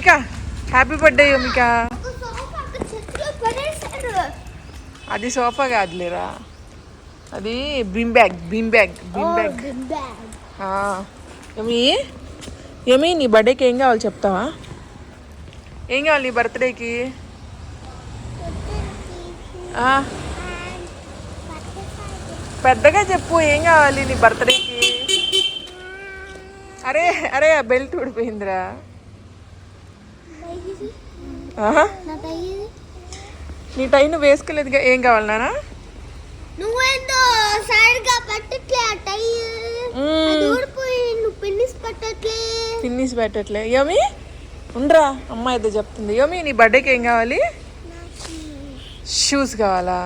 యోమిక happy birthday యోమిక అది sofa కాదులేరా. అది bean bag bean bag bean bag yummy yummy నీ బర్త్డేకి ఏం కావాలి చెప్తావా? ఏం కావాలి నీ బర్త్డేకి పెద్దగా చెప్పు ఏం కావాలి నీ బర్త్డేకి అరే అరే ఆ బెల్ట్ ఊడిపోయిందిరా. నా టై నువ్వు వేసుకోలేదుగా ఏం కావాలి నానా? నువ్వేందో పట్టట్లే టై నువ్వు పిన్నిస్ పట్టట్లే. పిన్నిస్ పెట్టట్లే. యమి ఉండరా. అమ్మ ఏదో చెప్తుంది. యమి నీ బర్త్డేకి ఏం కావాలి? షూస్ కావాలా?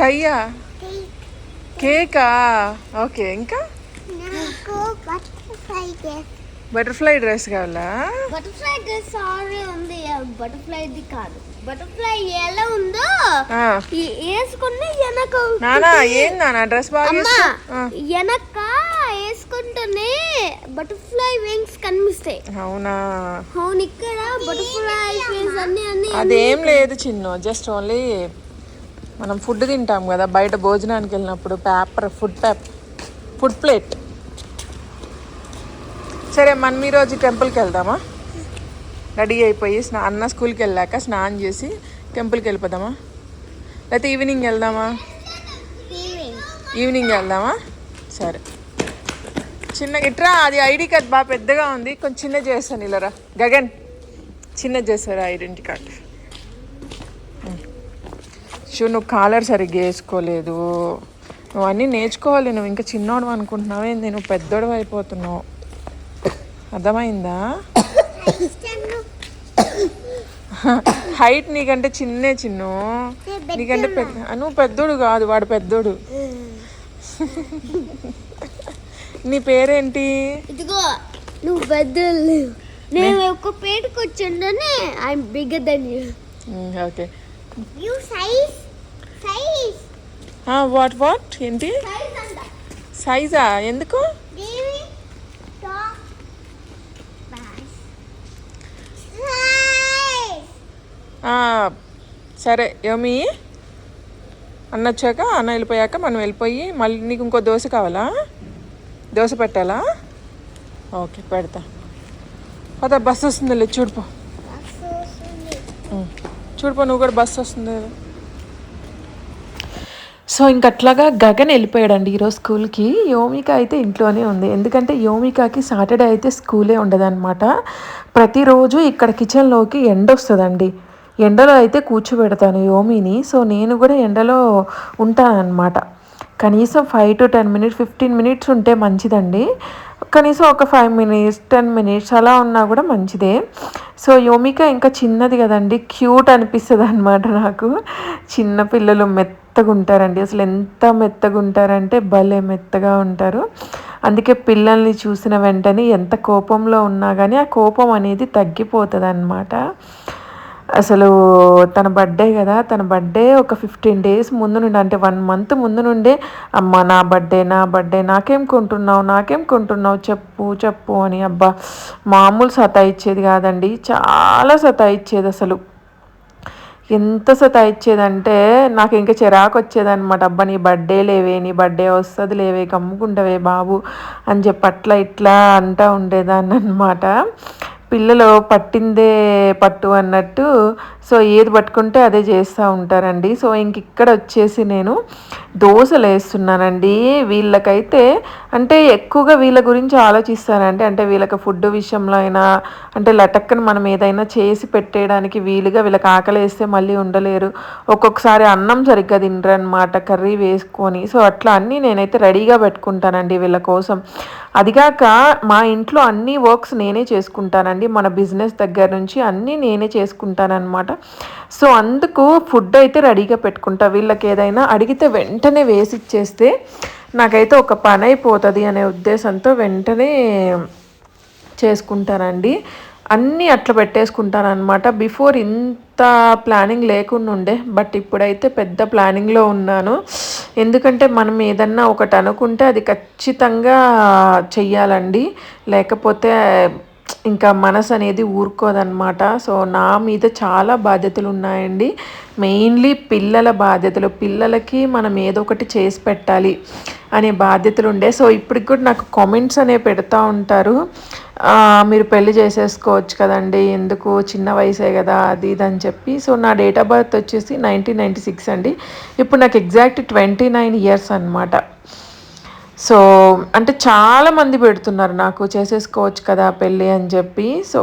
టయ్యా కేకా. ఓకే ఇంకా? బటర్ఫ్లై బటర్ఫ్లై డ్రెస్ కావాలా? బటర్ఫ్లై డ్రెస్ ఆల్రెడీ ఉంది. బటర్ఫ్లైది కాదు. బటర్ఫ్లై ఎలా ఉందో వేసుకుని వెనక నానా ఏం నానా డ్రెస్ బాగా వెనక వేసుకుంటేనే బటర్ఫ్లై వింగ్స్ కనిపిస్తాయి. అవునా? అవును ఇక్కడ బటర్ఫ్లై వింగ్స్ అన్ని అన్ని అదేం లేదు చిన్ను జస్ట్ ఓన్లీ మనం ఫుడ్ తింటాం కదా బయట భోజనానికి వెళ్ళినప్పుడు paper food paper food plate. సరే మనం ఈరోజు టెంపుల్కి వెళ్దామా? రెడీ అయిపోయి స్నా అన్న స్కూల్కి వెళ్ళాక స్నానం చేసి టెంపుల్కి వెళ్ళిపోదామా? లేకపోతే ఈవినింగ్ వెళ్దామా? ఈవినింగ్ వెళ్దామా? సరే. చిన్న ఇట్రా అది ఐడి కార్డ్ బాగా పెద్దగా ఉంది. కొంచెం చిన్న చేస్తాను ఇలారా గగన్ చిన్న చేస్తారా ఐడెంటి కార్డ్? షూ నువ్వు కాలర్ సరిగ్గా వేసుకోలేదు. నువ్వు అన్నీ నేర్చుకోవాలి. నువ్వు ఇంకా చిన్నోడు అనుకుంటున్నావేంది నువ్వు పెద్దోడు అయిపోతున్నావు. అర్థమైందా? హైట్ నీకంటే చిన్నే చిన్ను. నీకంటే పెద్ద నువ్వు పెద్దోడు కాదు వాడు పెద్దోడు. నీ పేరేంటి? ఇదిగో నువ్వు పెద్దలు నేను ఒక పేటకు వచ్చిండనే I'm bigger than you okay. You size size what what ఏంటి? సైజా ఎందుకు దేవి టాప్ బ్యాస్ సైజ్ ఆ, సరే యోమి అన్న వచ్చాక అన్న వెళ్ళిపోయాక మనం వెళ్ళిపోయి మళ్ళీ నీకు ఇంకో దోశ కావాలా? దోశ పెట్టాలా? ఓకే పెడతా. పద బస్సు వస్తుంది లేదు చూడుపో. చూడుపో నువ్వు కూడా బస్సు వస్తుంది. కదా సో ఇంకట్లాగా గగన్ వెళ్ళిపోయాడండి ఈరోజు స్కూల్కి. యోమిక అయితే ఇంట్లోనే ఉంది. ఎందుకంటే యోమికకి సాటర్డే అయితే స్కూలే ఉండదన్నమాట. ప్రతిరోజు ఇక్కడ కిచెన్లోకి ఎండ వస్తుందండి. ఎండలో అయితే కూర్చోబెడతాను యోమిని. సో నేను కూడా ఎండలో ఉంటానన్నమాట. కనీసం five to ten minutes fifteen minutes ఉంటే మంచిదండి. కనీసం ఒక ఫైవ్ మినిట్స్ టెన్ మినిట్స్ అలా ఉన్నా కూడా మంచిదే. సో యోమిక ఇంకా చిన్నది కదండి. క్యూట్ అనిపిస్తుంది అనమాట నాకు. చిన్న పిల్లలు మెత్తగా ఉంటారండి. అసలు ఎంత మెత్తగా ఉంటారంటే భలే మెత్తగా ఉంటారు. అందుకే పిల్లల్ని చూసిన వెంటనే ఎంత కోపంలో ఉన్నా కానీ ఆ కోపం అనేది తగ్గిపోతుంది అసలు తన బర్త్డే కదా తన బర్త్డే ఒక ఫిఫ్టీన్ డేస్ ముందు నుండి అంటే వన్ మంత్ ముందు నుండే అమ్మ నా బర్త్డే నా బర్త్డే నాకేం కొంటున్నావు నాకేం కొంటున్నావు చెప్పు చెప్పు అని అబ్బా మామూలు సతాయిచ్చేది కాదండి చాలా సతాయిచ్చేది అసలు. ఎంత సతాయిచ్చేదంటే నాకు ఇంకా చిరాకు వచ్చేదన్నమాట. అబ్బా నీ బర్త్డే లేవే నీ బర్త్డే వస్తుంది లేవే కమ్ముకుంటావే బాబు అని చెప్పి అట్లా ఇట్లా అంటా ఉండేదాన్ని అనమాట పిల్లలు పట్టిందే పట్టు అన్నట్టు సో ఏది పట్టుకుంటే అదే చేస్తూ ఉంటారండి. సో ఇంక ఇక్కడ వచ్చేసి నేను దోశలు వేస్తున్నానండి. వీళ్ళకైతే అంటే ఎక్కువగా వీళ్ళ గురించి ఆలోచిస్తానండి. అంటే వీళ్ళకి ఫుడ్ విషయంలో అయినా అంటే లటక్కన మనం ఏదైనా చేసి పెట్టేయడానికి వీలుగా వీళ్ళకి ఆకలి వేస్తే మళ్ళీ ఉండలేరు. ఒక్కొక్కసారి అన్నం సరిగ్గా తినరు అనమాట కర్రీ వేసుకొని. సో అట్లా అన్నీ నేనైతే రెడీగా పెట్టుకుంటానండి వీళ్ళ కోసం. అదిగాక మా ఇంట్లో అన్ని వర్క్స్ నేనే చేసుకుంటానండి. మన బిజినెస్ దగ్గర నుంచి అన్నీ నేనే చేసుకుంటానన్నమాట. సో అందుకు ఫుడ్ అయితే రెడీగా పెట్టుకుంటా. వీళ్ళకి ఏదైనా అడిగితే వెంటనే వేసి ఇచ్చేస్తే నాకైతే ఒక పని అయిపోతుంది అనే ఉద్దేశంతో వెంటనే చేసుకుంటానండి. అన్నీ అట్లా పెట్టేసుకుంటాను అనమాట బిఫోర్ ఇంత ప్లానింగ్ లేకుండా ఉండే బట్ ఇప్పుడైతే పెద్ద ప్లానింగ్లో ఉన్నాను. ఎందుకంటే మనం ఏదన్నా ఒకటి అనుకుంటే అది ఖచ్చితంగా చెయ్యాలండి. లేకపోతే ఇంకా మనసు అనేది ఊరుకోదనమాట సో నా మీద చాలా బాధ్యతలు ఉన్నాయండి మెయిన్లీ పిల్లల బాధ్యతలు పిల్లలకి మనం ఏదో ఒకటి చేసి పెట్టాలి అనే బాధ్యతలు ఉండే సో ఇప్పటికి కూడా నాకు కామెంట్స్ అనేవి పెడతా ఉంటారు. మీరు పెళ్ళి చేసేసుకోవచ్చు కదండి ఎందుకు చిన్న వయసే కదా అది ఇది అని చెప్పి. సో నా డేట్ ఆఫ్ బర్త్ వచ్చేసి నైన్టీన్ నైంటీ సిక్స్ అండి. ఇప్పుడు నాకు ఎగ్జాక్ట్ ట్వంటీ నైన్ ఇయర్స్ అనమాట సో అంటే చాలామంది పెడుతున్నారు నాకు చేసేసుకోవచ్చు కదా పెళ్ళి అని చెప్పి. సో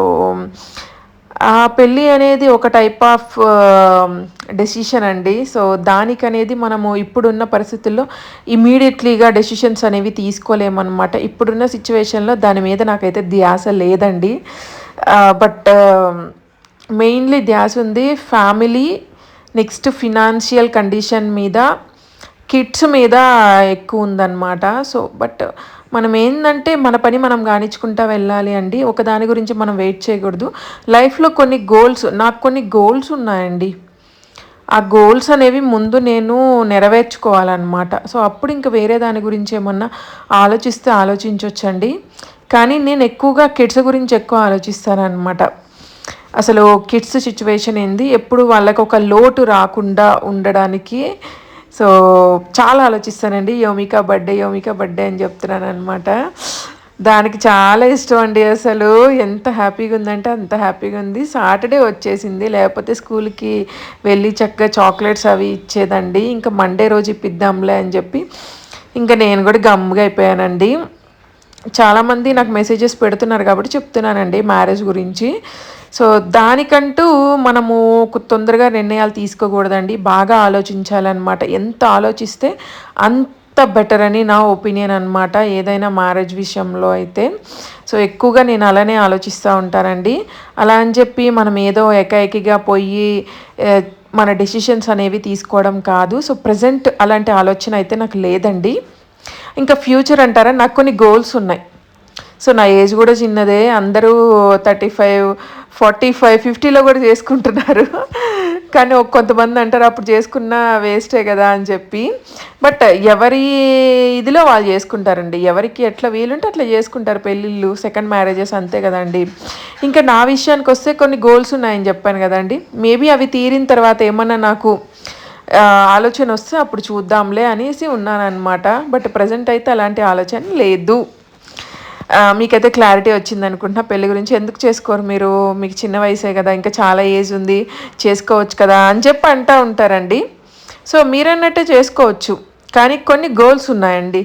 ఆ పెళ్ళి అనేది ఒక టైప్ ఆఫ్ డెసిషన్ అండి. సో దానికనేది మనము ఇప్పుడున్న పరిస్థితుల్లో ఇమీడియట్లీగా డెసిషన్స్ అనేవి తీసుకోలేమన్నమాట. ఇప్పుడున్న సిచ్యువేషన్లో దాని మీద నాకైతే ధ్యాస లేదండి. బట్ మెయిన్లీ ధ్యాస ఉంది. ఫ్యామిలీ నెక్స్ట్ ఫినాన్షియల్ కండిషన్ మీద కిడ్స్ మీద ఎక్కువ ఉందన్నమాట. సో బట్ మనం ఏంటంటే మన పని మనం కానించుకుంటా వెళ్ళాలి అండి. ఒక దాని గురించి మనం వెయిట్ చేయకూడదు. లైఫ్లో కొన్ని గోల్స్ నాకు కొన్ని గోల్స్ ఉన్నాయండి. ఆ గోల్స్ అనేవి ముందు నేను నెరవేర్చుకోవాలన్నమాట. సో అప్పుడు ఇంకా వేరే దాని గురించి ఏమన్నా ఆలోచిస్తే ఆలోచించవచ్చండి కానీ నేను ఎక్కువగా కిడ్స్ గురించి ఎక్కువ ఆలోచిస్తానన్నమాట. అసలు కిడ్స్ సిచ్యువేషన్ ఏంది? ఎప్పుడు వాళ్ళకి ఒక లోటు రాకుండా ఉండడానికి సో చాలా ఆలోచిస్తానండి యోమిక బర్త్డే యోమిక బర్త్డే అని చెప్తున్నాను అనమాట దానికి చాలా ఇష్టం అండి అసలు. ఎంత హ్యాపీగా ఉందంటే అంత హ్యాపీగా ఉంది. సాటర్డే వచ్చేసింది. లేకపోతే స్కూల్కి వెళ్ళి చక్కగా చాక్లెట్స్ అవి ఇచ్చేదండి. ఇంకా మండే రోజు ఇప్పిద్దాంలే అని చెప్పి ఇంకా నేను కూడా గమ్ముగా అయిపోయానండి. చాలామంది నాకు మెసేజెస్ పెడుతున్నారు కాబట్టి చెప్తున్నానండి మ్యారేజ్ గురించి. సో దానికంటూ మనము తొందరగా నిర్ణయాలు తీసుకోకూడదండి. బాగా ఆలోచించాలన్నమాట. ఎంత ఆలోచిస్తే అంత బెటర్ అని నా ఒపీనియన్ అనమాట ఏదైనా మ్యారేజ్ విషయంలో అయితే. సో ఎక్కువగా నేను అలానే ఆలోచిస్తూ ఉంటానండి. అలా అని చెప్పి మనం ఏదో ఏకాఏకిగా పోయి మన డెసిషన్స్ అనేవి తీసుకోవడం కాదు. సో ప్రజెంట్ అలాంటి ఆలోచన అయితే నాకు లేదండి. ఇంకా ఫ్యూచర్ అంటారా? నాకు కొన్ని గోల్స్ ఉన్నాయి. సో నా ఏజ్ కూడా చిన్నదే. అందరూ థర్టీ ఫైవ్ ఫార్టీ ఫైవ్ ఫిఫ్టీలో కూడా చేసుకుంటున్నారు. కానీ కొంతమంది అంటారు అప్పుడు చేసుకున్న వేస్టే కదా అని చెప్పి. బట్ ఎవరి ఇదిలో వాళ్ళు చేసుకుంటారండి. ఎవరికి ఎట్లా వీలుంటే అట్లా చేసుకుంటారు. పెళ్ళిళ్ళు సెకండ్ మ్యారేజెస్ అంతే కదండి. ఇంకా నా విషయానికి వస్తే కొన్ని గోల్స్ ఉన్నాయని చెప్పాను కదండి. మేబీ అవి తీరిన తర్వాత ఏమన్నా నాకు ఆలోచన వస్తే అప్పుడు చూద్దాంలే అనేసి ఉన్నానన్నమాట. బట్ ప్రజెంట్ అయితే అలాంటి ఆలోచన లేదు. మీకైతే క్లారిటీ వచ్చింది అనుకుంటున్నా పెళ్ళి గురించి. ఎందుకు చేసుకోరు మీరు? మీకు చిన్న వయసే కదా ఇంకా చాలా ఏజ్ ఉంది. చేసుకోవచ్చు కదా అని చెప్పి అంటూ ఉంటారండి. సో మీరన్నట్టే చేసుకోవచ్చు. కానీ కొన్ని గోల్స్ ఉన్నాయండి.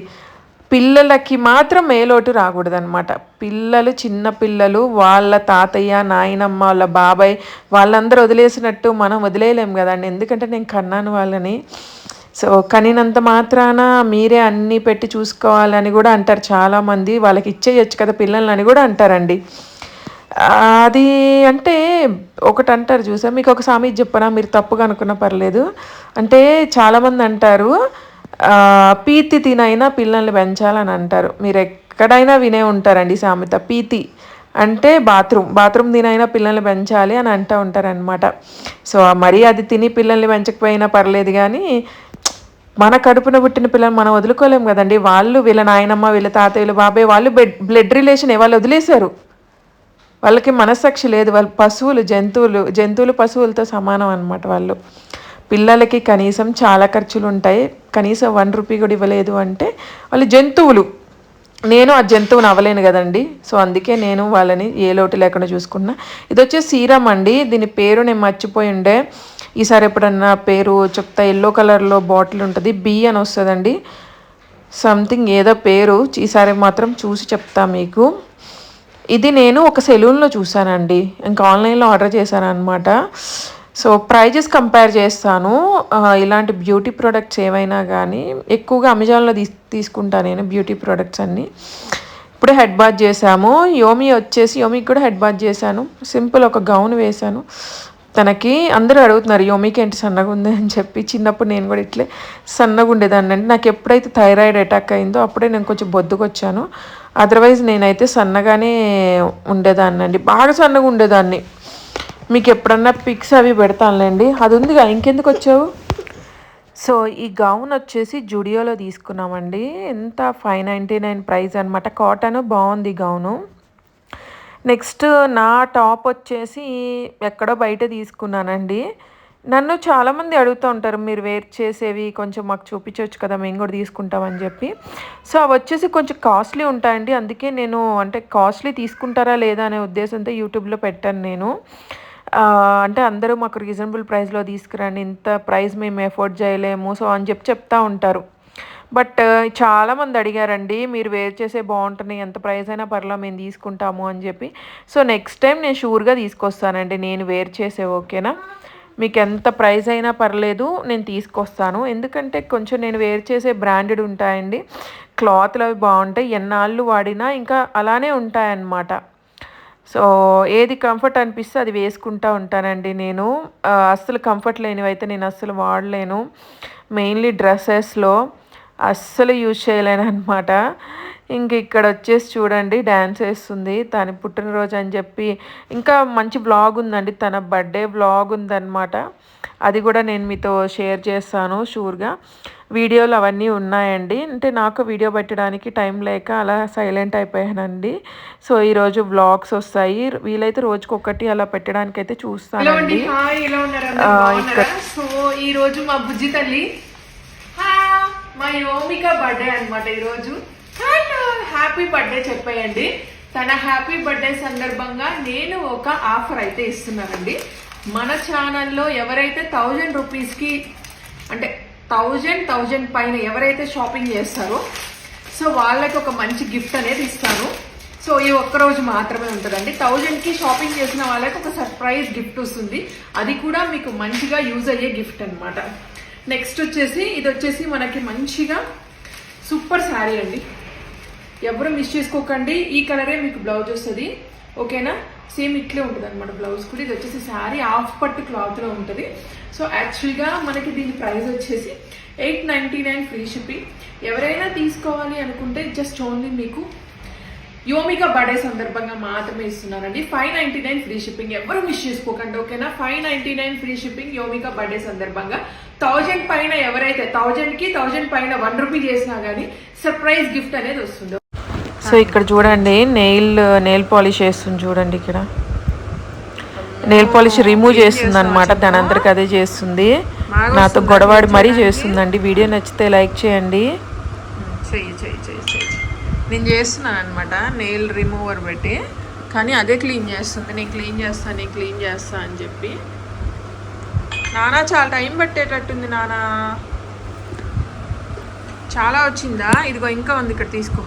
పిల్లలకి మాత్రం మేలోటు రాకూడదనమాట పిల్లలు చిన్న పిల్లలు వాళ్ళ తాతయ్య నాయనమ్మ వాళ్ళ బాబాయ్ వాళ్ళందరూ వదిలేసినట్టు మనం వదిలేయలేం కదండి. ఎందుకంటే నేను కన్నాను వాళ్ళని. సో కనినంత మాత్రాన మీరే అన్నీ పెట్టి చూసుకోవాలని కూడా అంటారు చాలామంది. వాళ్ళకి ఇచ్చేయచ్చు కదా పిల్లలని కూడా అంటారండి. అది అంటే ఒకటి అంటారు చూసా మీకు ఒక సామెత చెప్పనా? మీరు తప్పుగా అనుకున్న పర్లేదు. అంటే చాలామంది అంటారు పీతి తినైనా పిల్లల్ని పెంచాలని అంటారు. మీరు ఎక్కడైనా వినే ఉంటారండి సామెత పీతి అంటే బాత్రూమ్. బాత్రూమ్ తినైనా పిల్లల్ని పెంచాలి అని అంటూ ఉంటారనమాట సో మరీ అది తిని పిల్లల్ని పెంచకపోయినా పర్లేదు కానీ మన కడుపున పుట్టిన పిల్లలు మనం వదులుకోలేము కదండి. వాళ్ళు వీళ్ళ నాయనమ్మ వీళ్ళ తాతయ్య వీళ్ళ బాబాయ్ వాళ్ళు బెడ్ బ్లడ్ రిలేషన్ వాళ్ళు వదిలేశారు. వాళ్ళకి మనస్సాక్షి లేదు. వాళ్ళు పశువులు జంతువులు జంతువులు పశువులతో సమానం అనమాట వాళ్ళు. పిల్లలకి కనీసం చాలా ఖర్చులు ఉంటాయి కనీసం వన్ రూపీ కూడా ఇవ్వలేదు అంటే వాళ్ళు జంతువులు. నేను ఆ జంతువుని అవ్వలేను కదండి. సో అందుకే నేను వాళ్ళని ఏ లోటు లేకుండా చూసుకున్నా ఇది వచ్చే సీరం అండి. దీని పేరు నేను మర్చిపోయి ఉండే. ఈసారి ఎప్పుడన్నా పేరు చెప్తా. ఎల్లో కలర్లో బాటిల్ ఉంటుంది. బి అని వస్తుందండి. సంథింగ్ ఏదో పేరు. ఈసారి మాత్రం చూసి చెప్తా మీకు. ఇది నేను ఒక సెలూన్లో చూసానండి. ఇంకా ఆన్లైన్లో ఆర్డర్ చేశాను అనమాట సో ప్రైజెస్ కంపేర్ చేస్తాను. ఇలాంటి బ్యూటీ ప్రోడక్ట్స్ ఏవైనా కానీ ఎక్కువగా అమెజాన్లో తీ తీసుకుంటాను నేను బ్యూటీ ప్రోడక్ట్స్ అన్నీ. ఇప్పుడే హెడ్ బాత్ చేశాము. యోమి వచ్చేసి యోమికి కూడా హెడ్ బాత్ చేశాను. సింపుల్ ఒక గౌన్ వేశాను. తనకి అందరూ అడుగుతున్నారు యోమికి ఏంటి సన్నగా ఉంది? అని చెప్పి. చిన్నప్పుడు నేను కూడా ఇట్లే సన్నగా ఉండేదాన్ని. అండి నాకు ఎప్పుడైతే థైరాయిడ్ అటాక్ అయిందో అప్పుడే నేను కొంచెం బొద్దుకొచ్చాను అదర్వైజ్ నేనైతే సన్నగానే ఉండేదాన్ని అండి బాగా సన్నగా ఉండేదాన్ని. మీకు ఎప్పుడన్నా పిక్స్ అవి పెడతానులేండి. అది ఉందిగా ఇంకెందుకు వచ్చావు? సో ఈ గౌన్ వచ్చేసి జుడియోలో తీసుకున్నామండి. ఎంత? ఫైవ్ నైంటీ నైన్ ప్రైస్ అనమాట కాటన్ బాగుంది గౌను. నెక్స్ట్ నా టాప్ వచ్చేసి ఎక్కడో బయట తీసుకున్నానండి. నన్ను చాలామంది అడుగుతూ ఉంటారు మీరు వేర్ చేసేవి కొంచెం మాకు చూపించవచ్చు కదా మేము కూడా తీసుకుంటామని చెప్పి. సో అవి వచ్చేసి కొంచెం కాస్ట్లీ ఉంటాయండి. అందుకే నేను అంటే కాస్ట్లీ తీసుకుంటారా లేదా అనే ఉద్దేశంతో యూట్యూబ్లో పెట్టాను నేను. అంటే అందరూ మాకు రీజనబుల్ ప్రైస్లో తీసుకురండి ఇంత ప్రైస్ మేము ఎఫోర్డ్ చేయలేము సో అని చెప్పి చెప్తా ఉంటారు. బట్ చాలామంది అడిగారండి మీరు వేర్ చేసే బాగుంటున్నాయి ఎంత ప్రైస్ అయినా పర్లా మేము తీసుకుంటాము అని చెప్పి. సో నెక్స్ట్ టైం నేను షూర్గా తీసుకొస్తానండి నేను వేర్ చేసే ఓకేనా? మీకు ఎంత ప్రైస్ అయినా పర్లేదు నేను తీసుకొస్తాను. ఎందుకంటే కొంచెం నేను వేర్ చేసే బ్రాండెడ్ ఉంటాయండి క్లాత్లు అవి బాగుంటాయి ఎన్నాళ్ళు వాడినా ఇంకా అలానే ఉంటాయన్నమాట. సో ఏది కంఫర్ట్ అనిపిస్తే అది వేసుకుంటా ఉంటానండి నేను. అస్సలు కంఫర్ట్ లేనివైతే నేను అస్సలు వాడలేను. మెయిన్లీ డ్రెస్సెస్లో అస్సలు యూజ్ చేయలేను అనమాట ఇంక ఇక్కడ వచ్చేసి చూడండి డ్యాన్స్ వేస్తుంది. తన పుట్టినరోజు అని చెప్పి ఇంకా మంచి బ్లాగ్ ఉందండి. తన బర్త్డే బ్లాగ్ ఉందన్నమాట. అది కూడా నేను మీతో షేర్ చేస్తాను షూర్గా. వీడియోలు అవన్నీ ఉన్నాయండి. అంటే నాకు వీడియో పెట్టడానికి టైం లేక అలా సైలెంట్ అయిపోయానండి. సో ఈరోజు వ్లాగ్స్ వస్తాయి. వీలైతే రోజుకొకటి అలా పెట్టడానికి అయితే చూస్తానండి ఇక్కడ- సో ఈ రోజు మా బుజ్జి తల్లి మా యోమిక బర్త్డే అనమాట ఈరోజు. హలో హ్యాపీ బర్త్డే చెప్పేయండి. తన హ్యాపీ బర్త్డే సందర్భంగా నేను ఒక ఆఫర్ అయితే ఇస్తున్నానండి. మన ఛానల్లో ఎవరైతే థౌజండ్ రూపీస్కి అంటే థౌజండ్ థౌజండ్ పైన ఎవరైతే షాపింగ్ చేస్తారో సో వాళ్ళకి ఒక మంచి గిఫ్ట్ అనేది ఇస్తాను. సో ఈ ఒక్క రోజు మాత్రమే ఉంటుందండి. థౌజండ్కి షాపింగ్ చేసిన వాళ్ళకి ఒక సర్ప్రైజ్ గిఫ్ట్ వస్తుంది. అది కూడా మీకు మంచిగా యూజ్ అయ్యే గిఫ్ట్ అనమాట నెక్స్ట్ వచ్చేసి ఇది వచ్చేసి మనకి మంచిగా సూపర్ శారీ అండి. ఎవరు మిస్ చేసుకోకండి. ఈ కలరే మీకు బ్లౌజ్ వస్తుంది. ఓకేనా సేమ్ ఇట్లే ఉంటుంది అనమాట బ్లౌజ్ కూడా. ఇది వచ్చేసి శారీ హాఫ్ పట్టు క్లాత్లో ఉంటుంది. సో యాక్చువల్గా మనకి దీని ప్రైస్ వచ్చేసి eight ninety nine free shipping ఎవరైనా తీసుకోవాలి అనుకుంటే జస్ట్ ఓన్లీ మీకు యోమిక బర్త్డే సందర్భంగా మాత్రమే ఇస్తున్నానండి five ninety nine free shipping ఎవరు మిస్ చేసుకోకండి ఓకేనా? Five ninety nine free shipping యోమిక birthday సందర్భంగా. థౌజండ్ పైన ఎవరైతే థౌజండ్కి థౌజండ్ పైన వన్ రూపీ చేసినా గానీ సర్ప్రైజ్ గిఫ్ట్ అనేది వస్తుంది. సో ఇక్కడ చూడండి నెయిల్ నెయిల్ పాలిష్ చేస్తుంది చూడండి ఇక్కడ. నెయిల్ పాలిష్ రిమూవ్ చేస్తుంది అనమాట దాని అందరికి అదే చేస్తుంది. నాతో గొడవాడి మరీ చేస్తుందండి. వీడియో నచ్చితే లైక్ చేయండి. చెయ్యి చెయ్యి చెయ్యి. నేను చేస్తున్నాను అనమాట నెయిల్ రిమూవర్ పెట్టి. కానీ అదే క్లీన్ చేస్తుంది. నేను క్లీన్ చేస్తాను నేను క్లీన్ చేస్తా అని చెప్పి. నానా చాలా టైం పట్టేటట్టుంది నానా. చాలా వచ్చిందా? ఇదిగో ఇంకా ఉంది ఇక్కడ తీసుకో.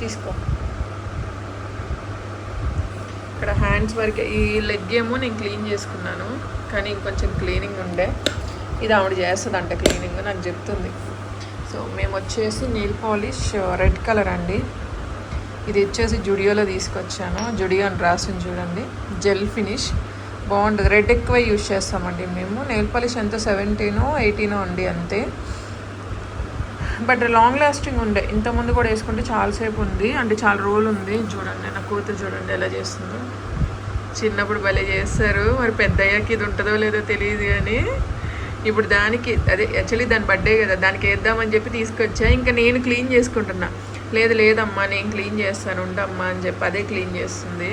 తీసుకో. ఇక్కడ హ్యాండ్స్ వరకు ఈ లెగ్ ఏమో నేను క్లీన్ చేసుకున్నాను. కానీ ఇంకొంచెం క్లీనింగ్ ఉండే. ఇది ఆవిడ చేస్తుందంట క్లీనింగ్ నాకు చెప్తుంది. సో మేము వచ్చేసి నీల్ పాలిష్ రెడ్ కలర్ అండి. ఇది వచ్చేసి జుడియోలో తీసుకొచ్చాను. జుడియో అని రాసింది చూడండి. Gel finish. బాగుంటుంది. రెడ్ ఎక్కువ యూజ్ చేస్తామండి మేము. నెయిల్ పాలిష్ ఎంత? సెవెంటీనో ఎయిటీనో అండి అంతే. బట్ లాంగ్ లాస్టింగ్ ఉండే. ఇంతకుముందు కూడా వేసుకుంటే చాలాసేపు ఉంది. అంటే చాలా రోజులు ఉంది. చూడండి నా కూతురు చూడండి ఎలా చేస్తుందో. చిన్నప్పుడు భలే చేస్తారు. మరి పెద్ద అయ్యాక ఇది ఉంటుందో లేదో తెలియదు కానీ ఇప్పుడు దానికి అదే యాక్చువల్లీ దాని బర్త్డే కదా దానికి వేద్దామని చెప్పి తీసుకొచ్చా ఇంకా నేను క్లీన్ చేసుకుంటున్నా. లేదు లేదమ్మా నేను క్లీన్ చేస్తాను ఉండమ్మా అని చెప్పి అదే క్లీన్ చేస్తుంది.